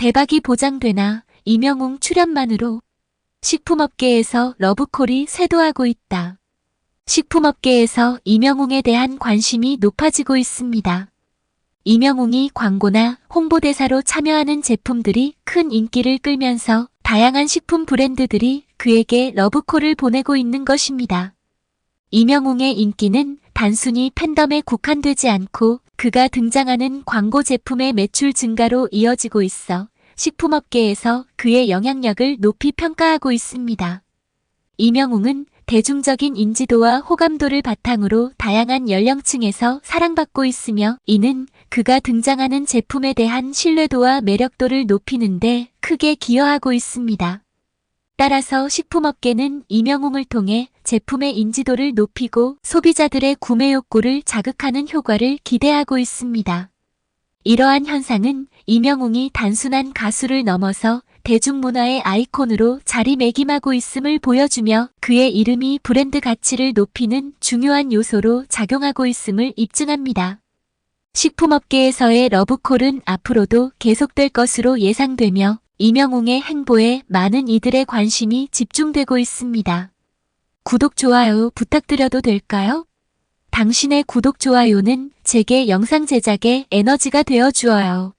대박이 보장되나 이명웅 출연만으로 식품업계에서 러브콜이 쇄도하고 있다. 식품업계에서 이명웅에 대한 관심이 높아지고 있습니다. 이명웅이 광고나 홍보대사로 참여하는 제품들이 큰 인기를 끌면서 다양한 식품 브랜드들이 그에게 러브콜을 보내고 있는 것입니다. 이명웅의 인기는 단순히 팬덤에 국한되지 않고 그가 등장하는 광고 제품의 매출 증가로 이어지고 있어 식품업계에서 그의 영향력을 높이 평가하고 있습니다. 이명웅은 대중적인 인지도와 호감도를 바탕으로 다양한 연령층에서 사랑받고 있으며 이는 그가 등장하는 제품에 대한 신뢰도와 매력도를 높이는데 크게 기여하고 있습니다. 따라서 식품업계는 이명웅을 통해 제품의 인지도를 높이고 소비자들의 구매 욕구를 자극하는 효과를 기대하고 있습니다. 이러한 현상은 이명웅이 단순한 가수를 넘어서 대중문화의 아이콘으로 자리매김하고 있음을 보여주며 그의 이름이 브랜드 가치를 높이는 중요한 요소로 작용하고 있음을 입증합니다. 식품업계에서의 러브콜은 앞으로도 계속될 것으로 예상되며 이명웅의 행보에 많은 이들의 관심이 집중되고 있습니다. 구독, 좋아요 부탁드려도 될까요? 당신의 구독, 좋아요는 제게 영상 제작에 에너지가 되어 주어요.